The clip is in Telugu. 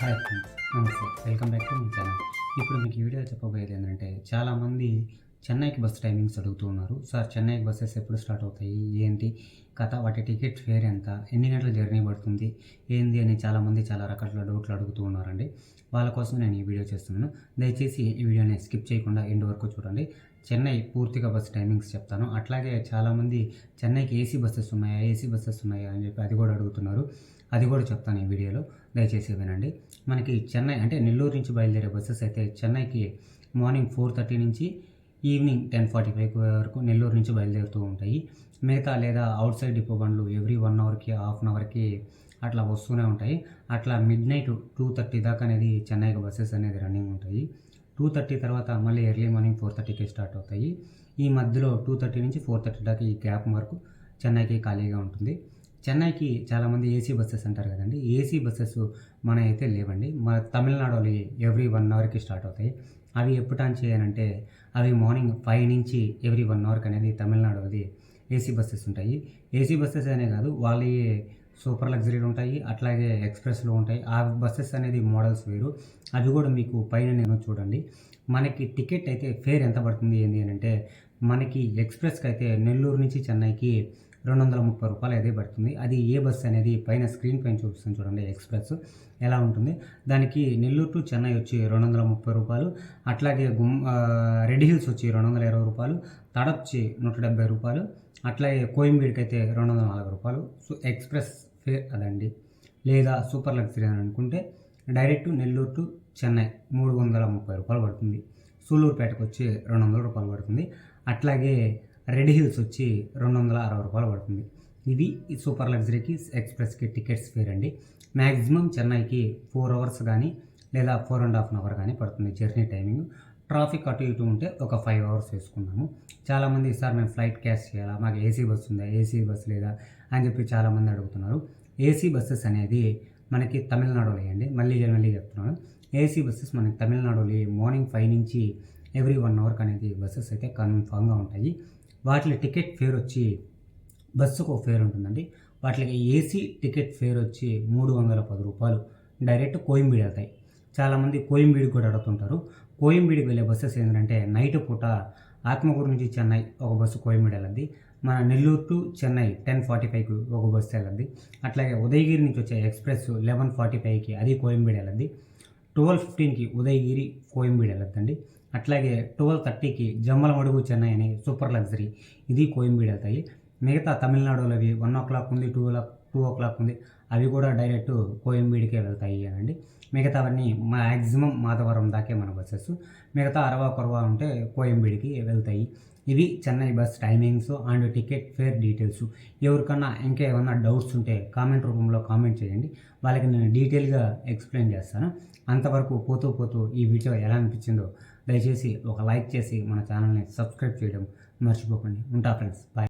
హాయ్ ఫ్రెండ్స్ నమస్తే. Welcome back to my channel. ఇప్పుడు మీకు ఈ వీడియో చెప్పబోయేది ఏంటంటే చాలామంది చెన్నైకి బస్ టైమింగ్స్ అడుగుతూ ఉన్నారు. సార్ చెన్నైకి బస్సెస్ ఎప్పుడు స్టార్ట్ అవుతాయి? ఏంటి? కథ వాటి టికెట్ ఫేర్ ఎంత? ఎన్ని గంటల జర్నీ పడుతుంది? ఏంది అని చాలామంది చాలా రకాల డౌట్లు అడుగుతూ ఉన్నారండి. వాళ్ళ కోసం నేను ఈ వీడియో చేస్తున్నాను. దయచేసి ఈ వీడియోని స్కిప్ చేయకుండా ఎండ్ వరకు చూడండి. చెన్నై పూర్తిగా బస్ టైమింగ్స్ చెప్తాను. అట్లాగే చాలామంది చెన్నైకి ఏసీ బస్సెస్ ఉన్నాయా ఏసీ బస్సెస్ ఉన్నాయా అని చెప్పి అది కూడా అడుగుతున్నారు. అది కూడా చెప్తాను ఈ వీడియోలో. దయచేసి వినండి. మనకి చెన్నై అంటే నెల్లూరు నుంచి బయలుదేరే బస్సెస్ అయితే చెన్నైకి మార్నింగ్ ఫోర్ థర్టీ నుంచి ఈవినింగ్ టెన్ ఫార్టీ ఫైవ్ వరకు నెల్లూరు నుంచి బయలుదేరుతూ ఉంటాయి. మిగతా లేదా అవుట్ సైడ్ డిపో బండ్లు ఎవ్రీ వన్ అవర్కి హాఫ్ అన్ అవర్కి అట్లా వస్తూనే ఉంటాయి. అట్లా మిడ్ నైట్ టూ థర్టీ దాకా అనేది చెన్నైకి బస్సెస్ అనేది రన్నింగ్ ఉంటాయి. టూ థర్టీ తర్వాత మళ్ళీ ఎర్లీ మార్నింగ్ ఫోర్ థర్టీకి స్టార్ట్ అవుతాయి. ఈ మధ్యలో టూ థర్టీ నుంచి ఫోర్ థర్టీ దాకా ఈ గ్యాప్ వరకు చెన్నైకి ఖాళీగా ఉంటుంది. చెన్నైకి చాలామంది ఏసీ బస్సెస్ అంటారు కదండి. ఏసీ బస్సెస్ మన అయితే లేవండి. మన తమిళనాడులో ఎవ్రీ వన్ అవర్కి స్టార్ట్ అవుతాయి. అవి ఎప్పుడు ఆన్ చేయాలంటే అవి మార్నింగ్ ఫైవ్ నుంచి ఎవ్రీ వన్ అవర్కి అనేది తమిళనాడుది ఏసీ బస్సెస్ ఉంటాయి. ఏసీ బస్సెస్ అనే కాదు వాళ్ళ సూపర్ లగ్జరీలు ఉంటాయి అట్లాగే ఎక్స్ప్రెస్లు ఉంటాయి. ఆ బస్సెస్ అనేది మోడల్స్ వేరు. అవి కూడా మీకు పైన నేను చూడండి. మనకి టికెట్ అయితే ఫేర్ ఎంత పడుతుంది ఏంటి అని అంటే మనకి ఎక్స్ప్రెస్కి అయితే నెల్లూరు నుంచి చెన్నైకి రెండు వందల ముప్పై రూపాయలు అయితే పడుతుంది. అది ఏ బస్సు అనేది పైన స్క్రీన్ పైన చూపిస్తుంది చూడండి ఎక్స్ప్రెస్ ఎలా ఉంటుంది. దానికి నెల్లూరు టు చెన్నై వచ్చి రెండు వందల ముప్పై రూపాయలు. అట్లాగే గుమ్ రెడ్ హిల్స్ వచ్చి రెండు వందల ఇరవై రూపాయలు. తడప్చి నూట డెబ్బై రూపాయలు. అట్లాగే కోయంబేడుకి అయితే రెండు వందల నలభై రూపాయలు. సో ఎక్స్ప్రెస్ ఫేర్ అదండి. లేదా సూపర్ లగ్జరీ అని అనుకుంటే డైరెక్ట్ నెల్లూరు టు చెన్నై మూడు వందల ముప్పై రూపాయలు పడుతుంది. సూలూరుపేటకు వచ్చి రెండు వందల రూపాయలు పడుతుంది. అట్లాగే రెడ్ హిల్స్ వచ్చి రెండు వందల అరవై రూపాయలు పడుతుంది. ఇది సూపర్ లగ్జరీకి ఎక్స్ప్రెస్కి టికెట్స్ ఫేర్ అండి మ్యాక్సిమం చెన్నైకి ఫోర్ అవర్స్ కానీ లేదా four and half an hour కానీ పడుతుంది జర్నీ టైమింగ్. ట్రాఫిక్ అటు ఇటు ఉంటే ఒక ఫైవ్ అవర్స్ వేసుకున్నాము. చాలామంది సార్ మేము ఫ్లైట్ క్యాష్ చేయాలా? మాకు ఏసీ బస్ ఉందా? ఏసీ బస్ లేదా? అని చెప్పి చాలామంది అడుగుతున్నారు. ఏసీ బస్సెస్ అనేది మనకి తమిళనాడులో అండి మళ్ళీ మళ్ళీ చెప్తున్నాను. ఏసీ బస్సెస్ మనకి తమిళనాడులో మార్నింగ్ ఫైవ్ నుంచి ఎవ్రీ వన్ అవర్కి అనేది బస్సెస్ అయితే కన్ఫామ్గా ఉంటాయి. వాటి టికెట్ ఫేర్ వచ్చి బస్సుకు ఒక ఫేర్ ఉంటుందండి. వాటికి ఏసీ టికెట్ ఫేర్ వచ్చి మూడు వందల పది రూపాయలు డైరెక్ట్ కోయంబీడు వెళ్తాయి. చాలామంది కోయంబీడు కూడా అడుగుతుంటారు. కోయంబీడికి వెళ్ళే బస్సెస్ ఏంటంటే నైట్ పూట ఆత్మకూరు నుంచి చెన్నై ఒక బస్సు కోయంబీడు వెళ్ళద్ది. మన Nellore to Chennai ten forty ఫైవ్కి ఒక బస్సు వెళ్ళద్ది. అట్లాగే ఉదయగిరి నుంచి వచ్చే ఎక్స్ప్రెస్ లెవెన్ ఫార్టీ ఫైవ్కి అది కోయంబీడు వెళ్ళద్ది. ట్వెల్వ్ ఫిఫ్టీన్కి ఉదయగిరి కోయంబీడు వెళ్ళొద్దండి. అట్లాగే ట్వెల్వ్ థర్టీకి జమ్మలమడుగు చెన్నై అని సూపర్ లగ్జరీ ఇది కోయంబీడ్ వెళ్తాయి. మిగతా తమిళనాడులో అవి వన్ ఓ క్లాక్ ఉంది టూ టూ ఓ క్లాక్ ఉంది. అవి కూడా డైరెక్ట్ కోయంబీడికే వెళ్తాయి అనండి మిగతావన్నీ మ్యాక్సిమం మాధవరం దాకే మన బస్సెస్ మిగతా అరవా కొరవా ఉంటే కోయంబీడికి వెళ్తాయి. ఇవి Chennai bus timings and ticket fare details ఎవరికన్నా ఇంకా ఏమన్నా డౌట్స్ ఉంటే కామెంట్ రూపంలో కామెంట్ చేయండి. వాళ్ళకి నేను డీటెయిల్గా ఎక్స్ప్లెయిన్ చేస్తాను. అంతవరకు పోతూ పోతూ ఈ వీడియో ఎలా అనిపించిందో దయచేసి ఒక లైక్ చేసి మన ఛానల్ని సబ్స్క్రైబ్ చేయడం మర్చిపోకండి. ఉంటా ఫ్రెండ్స్ బాయ్